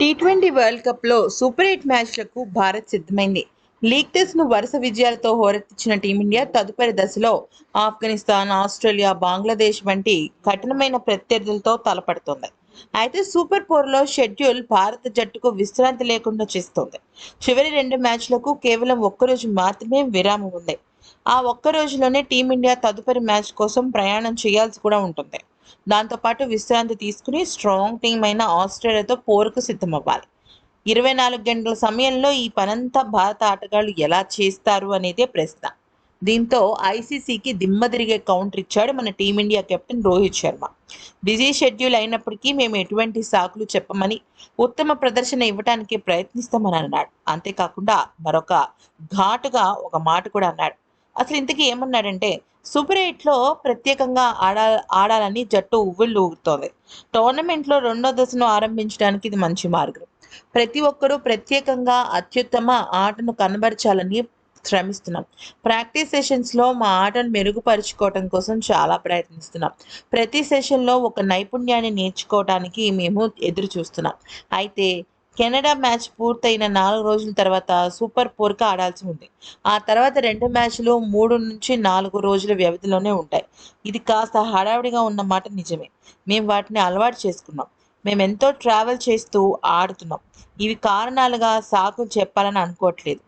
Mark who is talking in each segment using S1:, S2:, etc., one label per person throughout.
S1: Tea twenty world కప్లో super eight మ్యాచ్లకు భారత్ సిద్ధమైంది. లీగ్ టెస్ట్ను వరుస విజయాలతో హోరెత్తించిన టీమిండియా తదుపరి దశలో ఆఫ్ఘనిస్తాన్ ఆస్ట్రేలియా బంగ్లాదేశ్ వంటి కఠినమైన ప్రత్యర్థులతో తలపడుతోంది. అయితే సూపర్ ఫోర్లో షెడ్యూల్ భారత జట్టుకు విశ్రాంతి లేకుండా చేస్తోంది. చివరి రెండు మ్యాచ్లకు కేవలం ఒక్కరోజు మాత్రమే విరామం ఉంది. ఆ ఒక్క రోజులోనే టీమిండియా తదుపరి మ్యాచ్ కోసం ప్రయాణం చేయాల్సి కూడా ఉంటుంది. దాంతోపాటు విశ్రాంతి తీసుకుని స్ట్రాంగ్ టీం అయిన ఆస్ట్రేలియాతో పోరుకు సిద్ధమవ్వాలి. ఇరవై నాలుగు గంటల సమయంలో ఈ పనంతా భారత ఆటగాళ్ళు ఎలా చేస్తారు అనేదే ప్రశ్న. దీంతో ఐసీసీకి దిమ్మ తిరిగే కౌంటర్ ఇచ్చాడు మన team India captain Rohit Sharma. Busy schedule అయినప్పటికీ మేము ఎటువంటి సాకులు చెప్పమని ఉత్తమ ప్రదర్శన ఇవ్వడానికి ప్రయత్నిస్తామని అన్నాడు. అంతేకాకుండా మరొక ఘాటుగా ఒక మాట కూడా అన్నాడు. అసలు ఇంతకీ ఏమన్నాడంటే సూపర్ ఎయిట్లో ప్రత్యేకంగా ఆడా ఆడాలని జట్టు ఉవ్విళ్ళు ఊగుతోంది. టోర్నమెంట్లో రెండో దశను ఆరంభించడానికి ఇది మంచి మార్గం. ప్రతి ఒక్కరూ ప్రత్యేకంగా అత్యుత్తమ ఆటను కనబరచాలని శ్రమిస్తున్నాం. ప్రాక్టీస్ సెషన్స్లో మా ఆటను మెరుగుపరుచుకోవటం కోసం చాలా ప్రయత్నిస్తున్నాం. ప్రతి సెషన్లో ఒక నైపుణ్యాన్ని నేర్చుకోవడానికి మేము ఎదురు చూస్తున్నాం అయితే కెనడా మ్యాచ్ పూర్తయిన నాలుగు రోజుల తర్వాత సూపర్ ఫోర్కి ఆడాల్సి ఉంది. ఆ తర్వాత రెండు మ్యాచ్లు మూడు నుంచి నాలుగు రోజుల వ్యవధిలోనే ఉంటాయి. ఇది కాస్త హడావిడిగా ఉన్న మాట నిజమే. మేము వాటిని అలవాటు చేసుకున్నాం. మేము ఎంతో ట్రావెల్ చేస్తూ ఆడుతున్నాం. ఇవి కారణాలుగా సాకులు చెప్పాలని అనుకోవట్లేదు.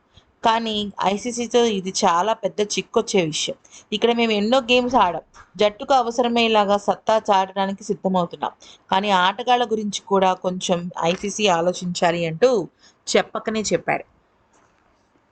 S1: కానీ ఐసీసీతో ఇది చాలా పెద్ద చిక్కొచ్చే విషయం. ఇక్కడ మేము ఎన్నో గేమ్స్ ఆడాం. జట్టుకు అవసరమయ్యేలాగా సత్తా చాటడానికి సిద్ధమవుతున్నాం. కానీ ఆటగాళ్ళ గురించి కూడా కొంచెం ఐసీసీ ఆలోచించాలి అంటూ చెప్పకనే చెప్పాడు